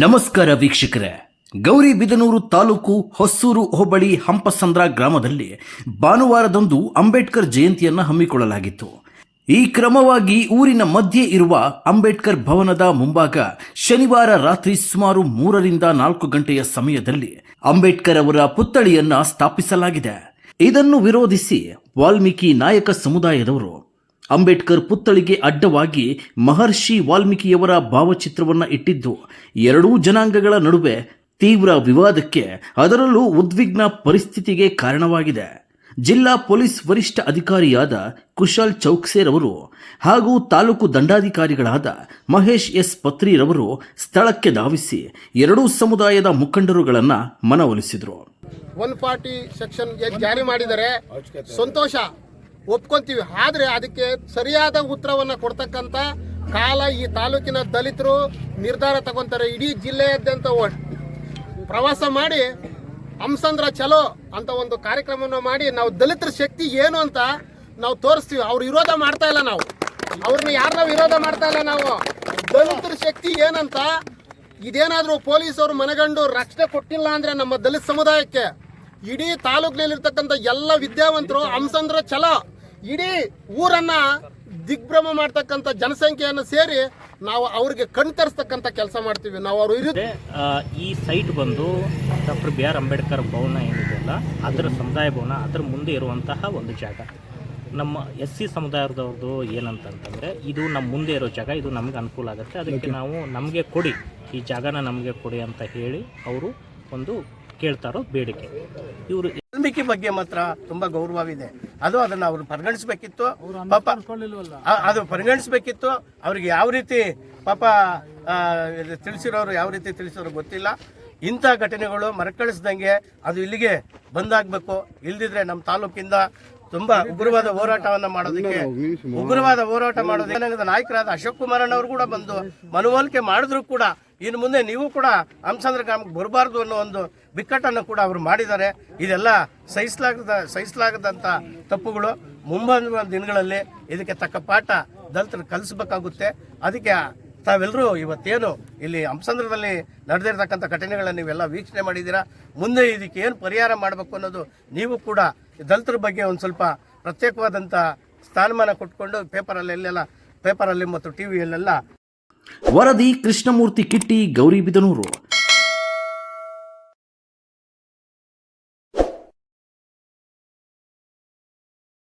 ನಮಸ್ಕಾರ ವೀಕ್ಷಕರೇ. ಗೌರಿಬಿದನೂರು ತಾಲೂಕು ಹೊಸೂರು ಹೋಬಳಿ ಹಂಪಸಂದ್ರ ಗ್ರಾಮದಲ್ಲಿ ಭಾನುವಾರದಂದು ಅಂಬೇಡ್ಕರ್ ಜಯಂತಿಯನ್ನು ಹಮ್ಮಿಕೊಳ್ಳಲಾಗಿತ್ತು. ಈ ಕ್ರಮವಾಗಿ ಊರಿನ ಮಧ್ಯೆ ಇರುವ ಅಂಬೇಡ್ಕರ್ ಭವನದ ಮುಂಭಾಗ ಶನಿವಾರ ರಾತ್ರಿ ಸುಮಾರು ಮೂರರಿಂದ ನಾಲ್ಕು ಗಂಟೆಯ ಸಮಯದಲ್ಲಿ ಅಂಬೇಡ್ಕರ್ ಅವರ ಪುತ್ಥಳಿಯನ್ನ ಸ್ಥಾಪಿಸಲಾಗಿದೆ. ಇದನ್ನು ವಿರೋಧಿಸಿ ವಾಲ್ಮೀಕಿ ನಾಯಕ ಸಮುದಾಯದವರು ಅಂಬೇಡ್ಕರ್ ಪುತ್ಥಳಿಗೆ ಅಡ್ಡವಾಗಿ ಮಹರ್ಷಿ ವಾಲ್ಮೀಕಿಯವರ ಭಾವಚಿತ್ರವನ್ನು ಇಟ್ಟಿದ್ದು ಎರಡೂ ಜನಾಂಗಗಳ ನಡುವೆ ತೀವ್ರ ವಿವಾದಕ್ಕೆ, ಅದರಲ್ಲೂ ಉದ್ವಿಗ್ನ ಪರಿಸ್ಥಿತಿಗೆ ಕಾರಣವಾಗಿದೆ. ಜಿಲ್ಲಾ ಪೊಲೀಸ್ ವರಿಷ್ಠ ಅಧಿಕಾರಿಯಾದ ಕುಶಾಲ್ ಚೌಕ್ಸೇರ್ ಅವರು ಹಾಗೂ ತಾಲೂಕು ದಂಡಾಧಿಕಾರಿಗಳಾದ ಮಹೇಶ್ ಎಸ್ ಪತ್ರಿರವರು ಸ್ಥಳಕ್ಕೆ ಧಾವಿಸಿ ಎರಡೂ ಸಮುದಾಯದ ಮುಖಂಡರುಗಳನ್ನು ಮನವೊಲಿಸಿದರು. ಒನ್ ಫಾರ್ಟಿ ಸೆಕ್ಷನ್ ಜಾರಿ ಮಾಡಿದರೆ ಸಂತೋಷ. ಒಪ್ಕೊಂತೀವಿ. ಆದರೆ ಅದಕ್ಕೆ ಸರಿಯಾದ ಉತ್ತರವನ್ನು ಕೊಡ್ತಕ್ಕಂತ ಕಾಲ ಈ ತಾಲೂಕಿನ ದಲಿತರು ನಿರ್ಧಾರ ತಗೊಂತಾರೆ. ಇಡೀ ಜಿಲ್ಲೆಯಾದ್ಯಂತ ಪ್ರವಾಸ ಮಾಡಿ ಹಂಸಂದ್ರ ಚಲೋ ಅಂತ ಒಂದು ಕಾರ್ಯಕ್ರಮವನ್ನು ಮಾಡಿ ನಾವು ದಲಿತರ ಶಕ್ತಿ ಏನು ಅಂತ ನಾವು ತೋರಿಸ್ತೀವಿ. ಅವ್ರು ವಿರೋಧ ಮಾಡ್ತಾ ಇಲ್ಲ ನಾವು. ಅವ್ರನ್ನ ಯಾರನ್ನ ವಿರೋಧ ಮಾಡ್ತಾ ಇಲ್ಲ ನಾವು? ದಲಿತರ ಶಕ್ತಿ ಏನಂತ ಇದೇನಾದರೂ ಪೊಲೀಸರು ಮನಗಂಡು ರಕ್ಷಣೆ ಕೊಟ್ಟಿಲ್ಲ ಅಂದ್ರೆ ನಮ್ಮ ದಲಿತ ಸಮುದಾಯಕ್ಕೆ ಇಡೀ ತಾಲೂಕಿನಲ್ಲಿರ್ತಕ್ಕಂಥ ಎಲ್ಲ ವಿದ್ಯಾವಂತರು ಹಂಸಂದ್ರ ಛಲ ಇಡೀ ಊರನ್ನ ದಿಗ್ಭ್ರಮ ಮಾಡ್ತಕ್ಕಂಥ ಜನಸಂಖ್ಯೆಯನ್ನು ಸೇರಿ ನಾವು ಅವ್ರಿಗೆ ಕಣ್ ತರಿಸ್ತಕ್ಕಂಥ ಕೆಲಸ ಮಾಡ್ತೀವಿ. ನಾವು ಅವರು ಇರುತ್ತೆ ಈ ಸೈಟ್ ಬಂದು doctor B R Ambedkar Bhavan ಏನಿದೆಯಲ್ಲ ಅದರ ಸಮುದಾಯ ಭವನ ಅದರ ಮುಂದೆ ಇರುವಂತಹ ಒಂದು ಜಾಗ. ನಮ್ಮ ಎಸ್ ಸಿ ಸಮುದಾಯದವ್ರದ್ದು ಏನಂತಂತಂದರೆ ಇದು ನಮ್ಮ ಮುಂದೆ ಇರೋ ಜಾಗ ಇದು ನಮಗೆ ಅನುಕೂಲ ಆಗುತ್ತೆ. ಅದಕ್ಕೆ ನಾವು ನಮಗೆ ಕೊಡಿ ಈ ಜಾಗನ ನಮಗೆ ಕೊಡಿ ಅಂತ ಹೇಳಿ ಅವರು ಒಂದು ಕೇಳ್ತಾರೋ ಬೇಡಿಕೆ. ಇವರು ವಾಲ್ಮೀಕಿ ಬಗ್ಗೆ ಮಾತ್ರ ತುಂಬಾ ಗೌರವವಿದೆ. ಅದು ಅದನ್ನ ಅವ್ರು ಪರಿಗಣಿಸಬೇಕಿತ್ತು. ಪಾಪ ಅದು ಪರಿಗಣಿಸಬೇಕಿತ್ತು. ಅವ್ರಿಗೆ ಯಾವ ರೀತಿ ಪಾಪ ತಿಳಿಸಿರೋರು ಯಾವ ರೀತಿ ತಿಳಿಸಿರೋರು ಗೊತ್ತಿಲ್ಲ. ಇಂಥ ಘಟನೆಗಳು ಮರಕಳಿಸ್ದಂಗೆ ಅದು ಇಲ್ಲಿಗೆ ಬಂದಾಗಬೇಕು. ಇಲ್ದಿದ್ರೆ ನಮ್ಮ ತಾಲೂಕಿಂದ ತುಂಬಾ ಉಗ್ರವಾದ ಹೋರಾಟವನ್ನ ಮಾಡೋದಕ್ಕೆ ಉಗ್ರವಾದ ಹೋರಾಟ ಮಾಡೋದಕ್ಕೆ ನಾಯಕರಾದ ಅಶೋಕ್ ಕುಮಾರಣ್ಣವರು ಕೂಡ ಬಂದು ಮನವೊಲಿಕೆ ಮಾಡಿದ್ರು ಕೂಡ. ಇನ್ನು ಮುಂದೆ ನೀವು ಕೂಡ ಹಂಸಂದ್ರ ಗ್ರಾಮಕ್ಕೆ ಬರಬಾರ್ದು ಅನ್ನೋ ಒಂದು ಬಿಕ್ಕಟ್ಟನ್ನು ಕೂಡ ಅವರು ಮಾಡಿದ್ದಾರೆ. ಇದೆಲ್ಲ ಸಹಿಸಲಾಗದ ಸಹಿಸಲಾಗದಂಥ ತಪ್ಪುಗಳು. ಮುಂಬರುವ ದಿನಗಳಲ್ಲಿ ಇದಕ್ಕೆ ತಕ್ಕ ಪಾಠ ದಲಿತರು ಕಲಿಸಬೇಕಾಗುತ್ತೆ. ಅದಕ್ಕೆ ತಾವೆಲ್ಲರೂ ಇವತ್ತೇನು ಇಲ್ಲಿ ಹಂಸಂದ್ರದಲ್ಲಿ ನಡೆದಿರ್ತಕ್ಕಂಥ ಘಟನೆಗಳನ್ನು ನೀವೆಲ್ಲ ವೀಕ್ಷಣೆ ಮಾಡಿದ್ದೀರಾ? ಮುಂದೆ ಇದಕ್ಕೆ ಏನು ಪರಿಹಾರ ಮಾಡಬೇಕು ಅನ್ನೋದು ನೀವು ಕೂಡ ದಲಿತರ ಬಗ್ಗೆ ಒಂದು ಸ್ವಲ್ಪ ಪ್ರತ್ಯೇಕವಾದಂಥ ಸ್ಥಾನಮಾನ ಕೊಟ್ಕೊಂಡು ಪೇಪರಲ್ಲಿ ಎಲ್ಲೆಲ್ಲ ಪೇಪರಲ್ಲಿ ಮತ್ತು ಟಿ ವಿಯಲ್ಲೆಲ್ಲ ವರದಿ ಕೃಷ್ಣಮೂರ್ತಿ ಕಿಟ್ಟಿ ಗೌರಿಬಿದನೂರು.